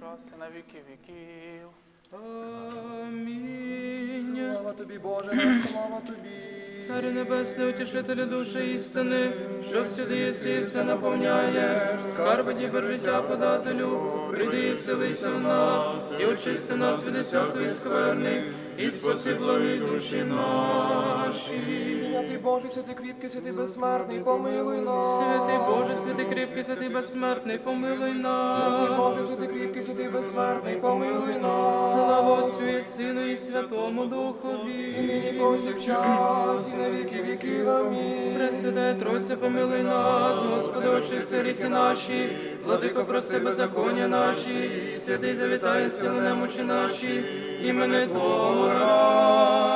час і на віки віків. Амінь. Слава тобі, Боже, слава тобі. Царю небесний, утішителю душі істини, що всюди єси все наповняєш, скарби дібер життя подателю, прийди і селися в нас, і очисти нас від усякої скверни, і спаси благі душі наші. Святий Боже, святий кріпкий, святий безсмертний, помилуй нас. Святий Боже, святий кріпкий, святий безсмертний, помилуй нас. Святий. Боже, святий кріпкий, святий безсмертний, помилуй нас. Слава Отцю і Сину і Святому І Духові. нині повсякчас, і на віки віків. Амінь. Пресвятая Тройце, помилуй нас, Господи, очисти гріхи наші, владико, прости беззаконня наші, святий завітає сили немочі наші, імени Твого ради.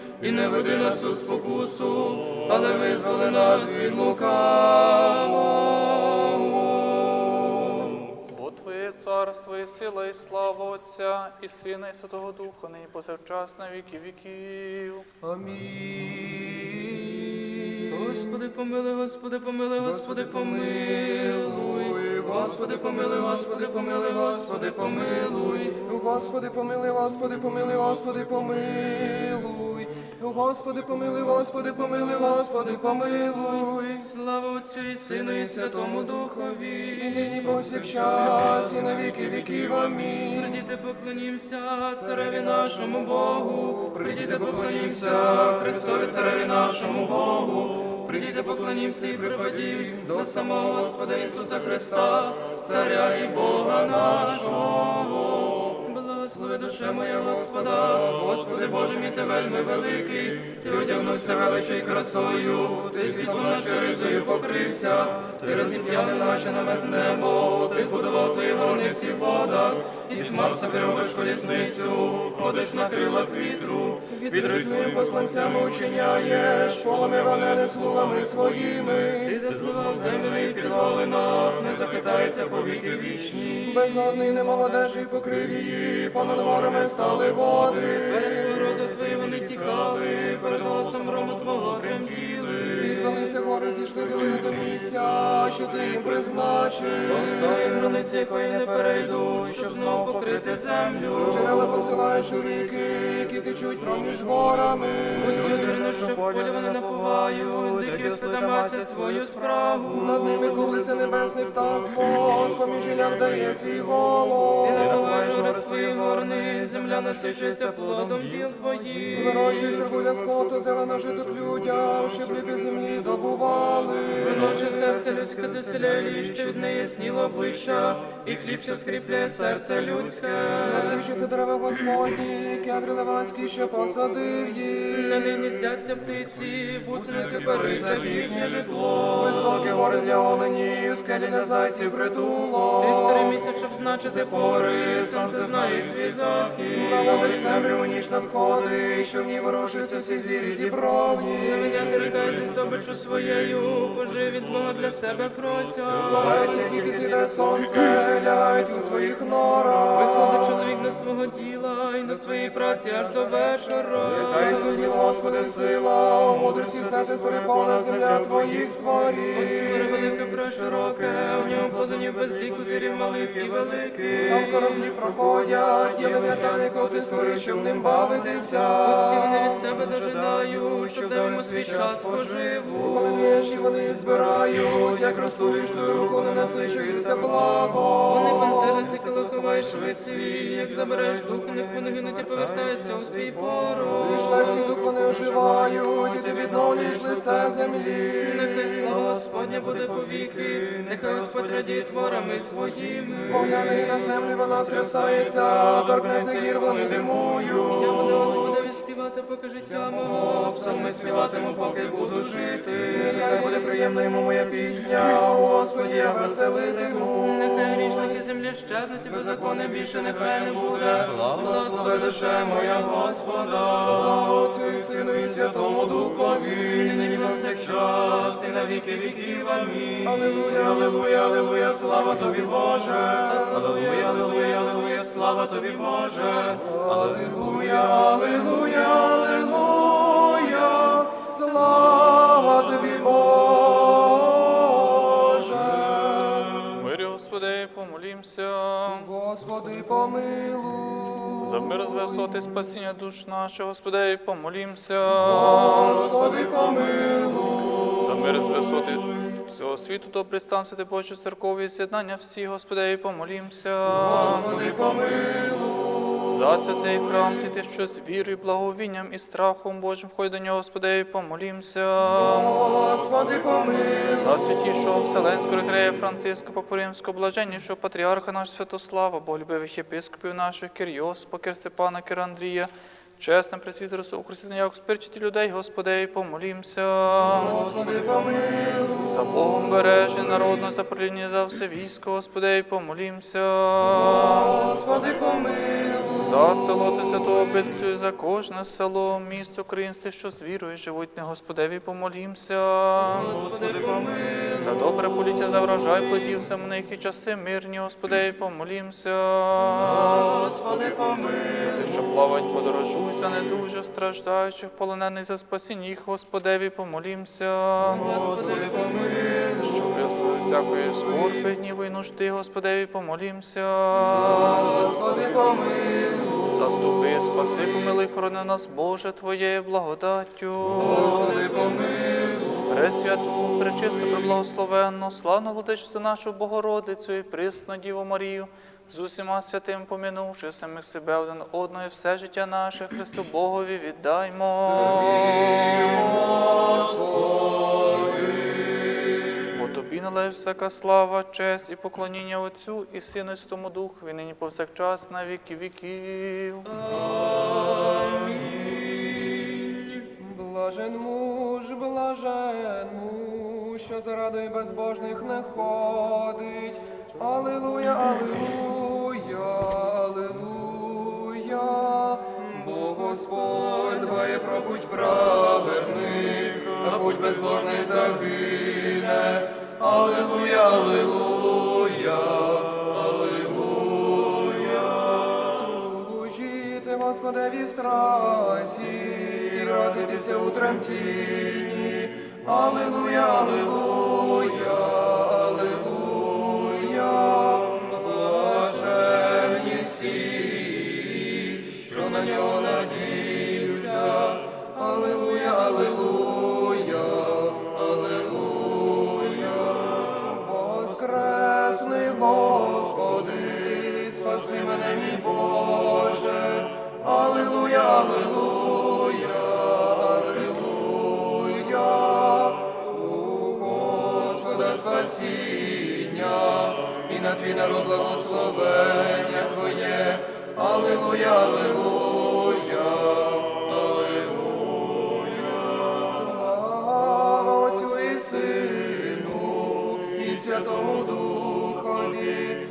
і не веди нас у спокусу, але визволи нас від лукавого. Бо Твоє царство і сила, і слава Отця, і Сина, і Святого Духа, нині повсякчас на віки віків. Амінь. Господи, помилуй, Господи, помилуй, Господи, помилуй. Господи, помилуй, Господи, помилуй, Господи, помилуй. Господи, помилуй, Господи, помилуй, Господи, помилуй. Господи, помилуй, Господи, помилуй, Господи, помилуй. Слава Отцю і Сину і Святому Духові. І нині повсякчас, і на віки віків. Амінь. Придіти поклонімся цареві нашому Богу. Придіти поклонімся Христові цареві нашому Богу. Придіти поклонімся і припадім до самого Господа Ісуса Христа, Царя і Бога нашого. Благослови душе моя Господа, Господи Боже мій ти вельми великий, ти одягнувся величою красою, ти світлом наше ризою покрився, ти розіп'яне наше намет небо, ти збудував твої горниці вода. І смар собі робиш колісницю, ходиш на крилах вітру, Вітри своїм посланцями учиняєш, полами ванени слугами своїми. ти землю і підвалинах, не захитається по віки вічні. Безодний нема одежі покрив її, понад горами стали води. Перед морозом твої вони тікали, перед голосом грому твого тремтіли. Відвелися гори, зійшли долини до місця, що ти їм призначив. Постої границі, якої не перейду, щоб знову покрити землю. Джерела посилаєш у ріки, які течуть проміж горами. Вірно, що в полі вони напувають, дикі стада масять свою справу. Над ними куглиться небесний птаство, з поміж жилях дає свій голос. Ти напуваєш гори свої горни, земля насичується плодом діл твоїх. Вирощуєш траву для скоту, зелено житок людям, щоб хліб землі добували. Виноже серце людське заселяє, що від неї сніло обличчя, і хліб, що скріпляє серце людське. Насичується дерева Господні, кедри ливанські, що посадив їх. На них гніздяться птиці, бусинки периса їхнє житло. Високі гори для оленів, скелі для зайців Ти притуло. старий місяць, щоб значити пори, сонце знає свій захід. Наводиш темряву ніч надходить, що в ній ворушаться всі звірі дібровні. Мене рикається здобичу своєю, боже від Бога для себе прося. Ховаються тільки зійде сонце, лягають у своїх норах. Виходить чоловік до свого діла і до своєї праці аж до вечора. Хай тобі, Господи, сила, у мудрості стати створена земля твоїх створів. Море велике прошироке, в ньому без ліку, звірів малих і великих. Там кораблі проходять, є летяников ти створив, щоб ним бавитися. Всі вони від тебе дожидають, щоб йому свій час поживу. Коли даєш і вони збирають, як розтулюєш твою руку, не насичується благо. Вони бентежаться, коли швидці, як забереш дух, у них вони гинуть і повертайся у свій порог. Зійшла всі дух, вони оживають, і ти відновлюєш лице землі. Нехай слава Господня буде повіки, нехай Господь радіє творами своїми. Сповняний на землі вона стрясається, торкнеться гір, вони димують. Господові поки життя мого, псалми співатиму, поки буду жити. Нехай буде приємна йому моя пісня, Господі, я веселитиму. Нехай грішності землі щезнуть, і закони більше нехай не буде. Благослови душе моя Господа. Слава Отцю і на віки віків. Амінь. Алілуя, алілуя, алілуя, слава тобі, Боже. Аллилуйя, аллилуйя, аллилуйя, слава тобі, Боже. Алілуя, алілуя, алілуя, слава тобі, Боже. Мирі, Господи, помолімся. Господи, помилуй. За мир з висоти спасіння душ наших, Господи, помолімся. Господи, помилуй. За мир з висоти всього світу, добрий стан, святи Божі церкові, з'єднання всі, Господи, помолімся. Господи, помилуй. За святий храм, ти, що з вірою, благовінням і страхом Божим входить до нього, Господи, помолімся. Господи, помилуй. За святішого Вселенського рекрея Франциска Попоримського, блаженнішого патріарха наш Святослава, болюбивих єпископів наших, Кирйоспа, Кир Степана, Кир Андрія, чесним пресвітерству, укресити як спирчити людей, Господи, помолімся. Господи, помилуй. За Богом бережі народно, за правління за все військо, Господи, помолімся. Господи. За село це святого обителю, і за кожне село, місто українське, що з вірою живуть, не Господеві помолімся. Господи, помилуй. За добре поліття, за врожай плодів земних і часи мирні, Господи, помолімся. Господи, помилуй. Ти, що плавають, подорожують, за недуже страждаючих, полонених за спасіння їх, Господеві, помолімся. Господи, помилуй. Що висловив всякої скорби, гніву і нужди, Господеві, помолімся. Господи, помилуй. Заступи, спаси, помилуй, хорони нас, Боже, Твоєю благодаттю. Господи, помилуй. Пресвяту, пречисту, преблагословенну, славну владичцю нашу Богородицю і присну Діву Марію, з усіма святим помінувши самих себе один одного і все життя наше Христу Богові віддаймо. Тобі належить всяка слава, честь і поклоніння Отцю і Сину і Святому Духу, і нині повсякчас на віки віків. Блажен муж, блажен муж, що заради безбожних не ходить. Алилуя, алилуя, алилуя. Бо Господь дбає про путь праведних, а путь безбожних загине. Алилуя, алилуя, алилуя. Служити Господеві в страсі, і радитися у тремтінні. Алилуя, алилуя, алилуя. Блаженні всі, що на нього надіються. Алилуя, алилуя, спаси мене, мій Боже. Алилуя, алилуя, алилуя. У Господа спасіння, і на твій народ благословення Твоє. Алилуя, алилуя, алилуя. Слава Отцю і Сину, і Святому Духові.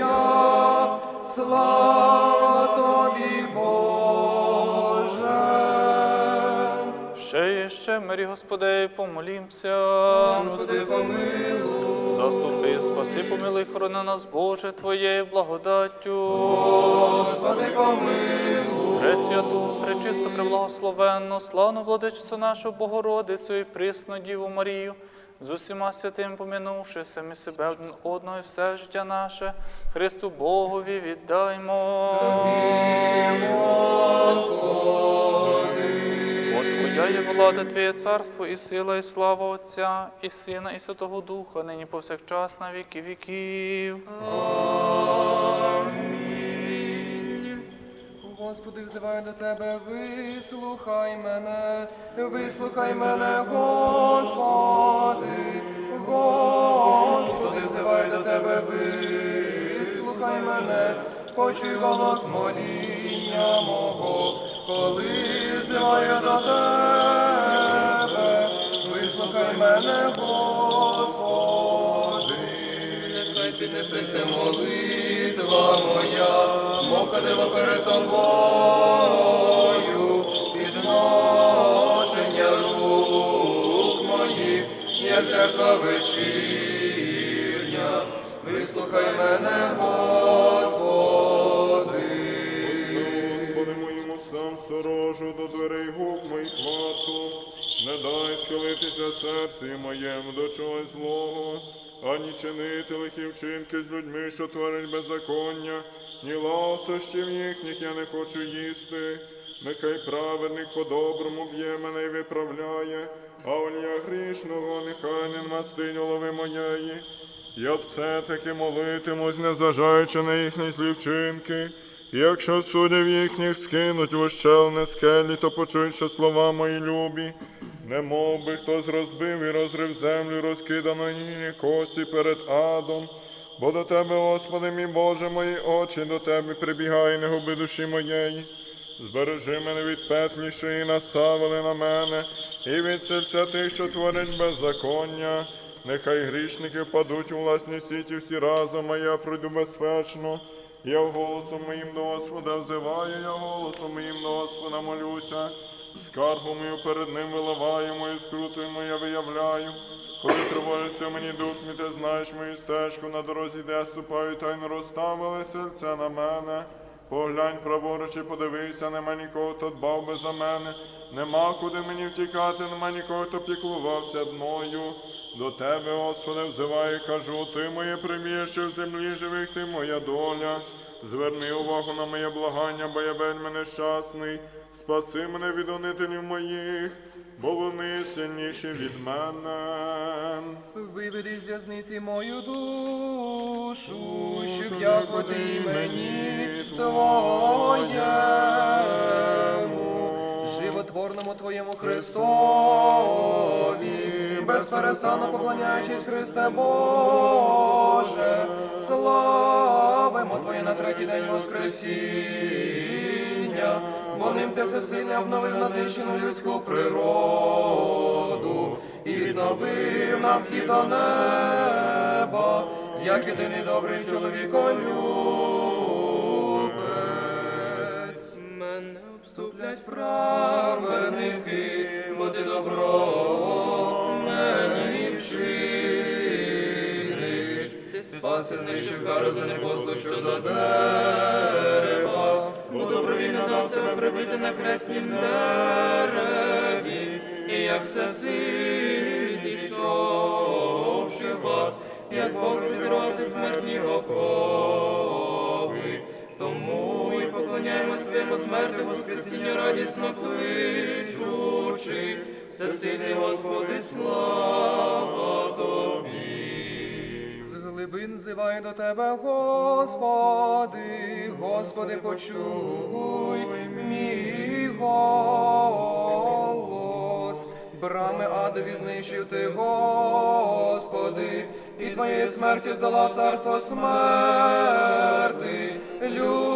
алилуя, слава тобі, Боже. Ще і ще, мирі Господи, помолімся. Господи, помилуй. Заступи, спаси, помилуй, хорони нас, Боже, Твоєю благодаттю. Господи, помилуй. Пресвяту, пречисту, преблагословенну, славну владичицю нашу Богородицю і присну Діву Марію, з усіма святим помінувши самі себе один одного і все життя наше, Христу Богові віддаймо. Господи. От Твоя є влада Твоє царство, і сила, і слава Отця, і Сина, і Святого Духа, нині повсякчас на віки віків. Господи, взиваю до тебе, вислухай мене, вислухай мене, Господи, Господи, взиваю до тебе, вислухай мене, почуй голос моління мого, коли взиваю до тебе, вислухай мене, Господи. Піднесеться молитва моя, мокадила перед тобою, підношення рук моїх, як жертва вечірня, вислухай мене, Господи. Господи моєму сам сторожу до дверей губ моїх варту, не дай схилитися серці моєму до чогось злого, ані чинити лихі вчинки з людьми, що творять беззаконня, ні ласощів їхніх я не хочу їсти. Нехай праведник по-доброму б'є мене і виправляє, а олія грішного, нехай не мастинь голови моєї. Я все-таки молитимусь, незважаючи на їхні злі вчинки. І Якщо суддів їхніх скинуть в ущелне скелі, то почують, слова мої любі. Не мов би хтось розбив і розрив землю, розкидано ні кості перед адом. Бо до тебе, Господи, мій Боже, мої очі до тебе прибігає, не губи душі моєї. Збережи мене від петлі, що її наставили на мене, і від серця тих, що творять беззаконня. Нехай грішники впадуть у власні сіті всі разом, а я пройду безпечно. Я голосом моїм до Господа взиваю, я голосом моїм до Господа молюся. Скаргу мою перед ним виливаю, мою скруту йому я виявляю. Коли тривожиться мені дух, мій, ти знаєш мою стежку на дорозі, де ступаю, та й не розставили серця на мене. Поглянь праворуч і подивися, нема нікого, хто дбав би за мене. Нема куди мені втікати, нема нікого, хто піклувався мною. До тебе, Господи, взиваю, кажу, ти моє приміще в землі живих, ти моя доля. Зверни увагу на моє благання, бо я вельми нещасний. Спаси мене від онителів моїх, бо вони сильніші від мене. Виведи з в'язниці мою душу, щоб дякувати імені Твоєму, животворному Твоєму Христові, безперестанно поклоняючись Христе Боже, славимо Твоє на третій день Воскресіння, бо ним ти всесильне обновив наднищену людську природу і відновив нам вхід до неба, як єдиний добрий чоловіколюбець. Мене обступлять Праведники, добро мені вчиниш. ти Спаси знищив дерева, бо добровільно дав себе прибити на хреснім дереві, і як все ад, як Бог зірвати смертні окови. Поклоняємось Твоєму смерти, Воскресіння радісно кличучи, всесильний Господи, слава Тобі. З глибин взиваю до Тебе, Господи, Господи, почуй мій голос. Брами адові знищив ти, Господи, і Твоєї смерті здала царство смерти. Жарі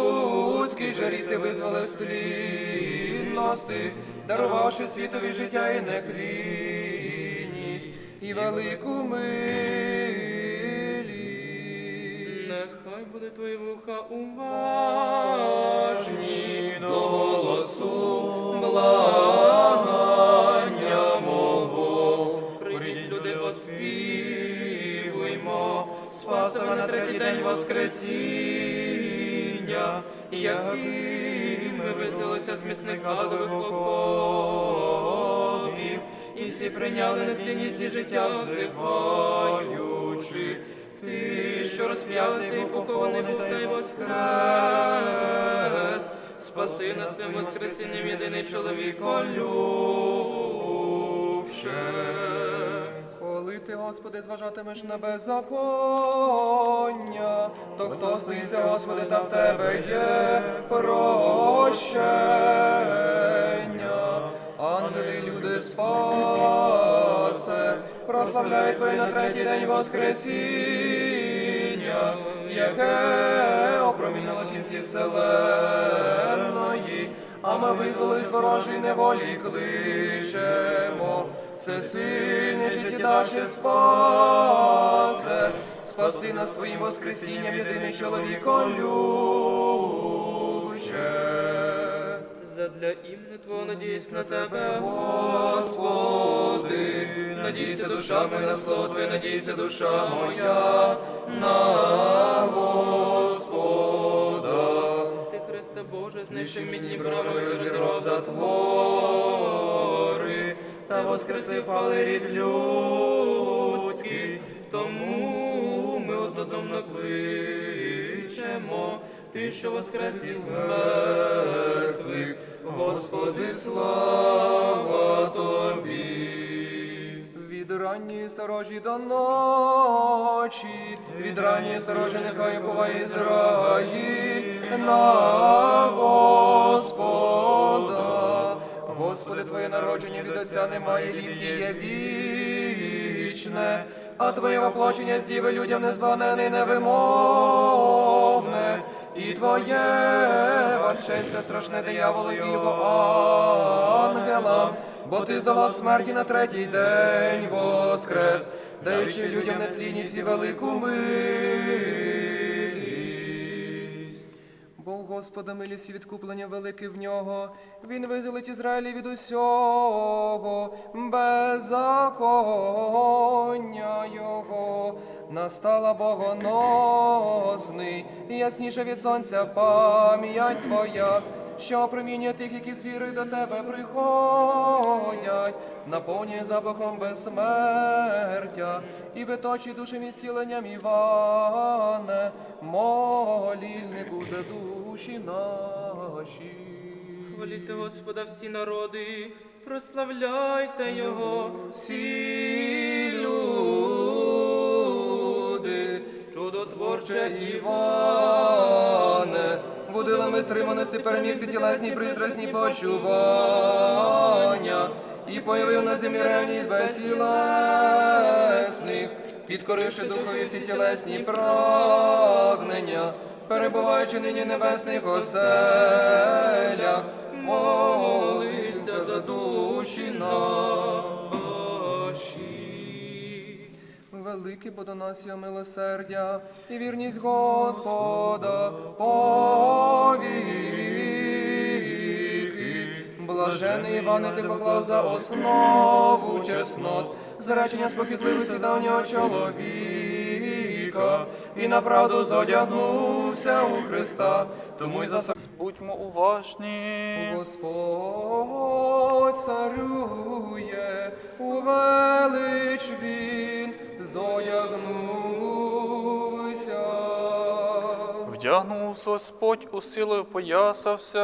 ти визволив стрінності, дарувавши світові життя і нетлінність, і велику милість. Нехай буде твої вуха уважні до голосу благання мого. Прийдіть, люди, оспівуймо, спасова на третій день Воскресіння, яким ми виселилися з міцних гадових оковів, і всі прийняли нетлінність і життя, взиваючи. Ти, що розп'явся і похований був та й воскрес, спаси нас тим воскресінням єдиний чоловіколюбець. Господи, зважатимеш на беззаконня, то хто стоїться, Господи, та в тебе є прощення. Ангели, люди спасе, прославляй Твоє на третій день Воскресіння, яке опромінило кінці вселенної, а ми визволили з ворожої неволі кличемо. Всесильний життєдаче спасе, спаси нас Твоїм Воскресінням, єдиний чоловіколюбче. Задля імени Твого надіюсь на Тебе, Господи, надійся душа моя на слово Твоє, надійся душа моя на Господа. Ти, Христе Боже, знищив мідні брами, розірвав затвори, та воскресив пали рід людський, тому ми однодомно кличемо, ти, що воскрес із мертвих, Господи, слава Тобі. Від ранньої сторожі до ночі, від ранньої сторожі нехай буває Ізраїль на Господа. Господи, Твоє народження від Отця немає літки є вічне, а Твоє воплочення з людям незванене невимовне. І Твоє варшестя страшне дияволу і його ангелам, бо ти здала смерті на третій день воскрес, даючи людям нетлінність і велику милість. Господа милість і відкуплення велике в нього, він визволить Ізраїлі від усього беззаконня його. Настала богоносний, ясніше від сонця пам'ять твоя, що промінює тих, які з вірою до тебе приходять, наповнює запахом безсмертя і виточить душем і зціленням Іване, молільнику за душі наші. Хваліте Господа всі народи, прославляйте Його всі люди, чудотворче Іване, водилами стриманості переміг ти тілесні пристрасні почування, і появив на землі ревність безсілесних, підкоривши духові всі тілесні прагнення, перебуваючи нині небесних оселях, молися за душі наші. Велике бо до нас є милосердя і вірність Господа повіки. Блажений Іване, ти поклав за основу чеснот, зречення спохитливості давнього чоловіка, і на правду зодягнувся у Христа, тому й за Будьмо уважні. Господь царює, у велич він зодягнувся. Вдягнув Господь у силою поясався.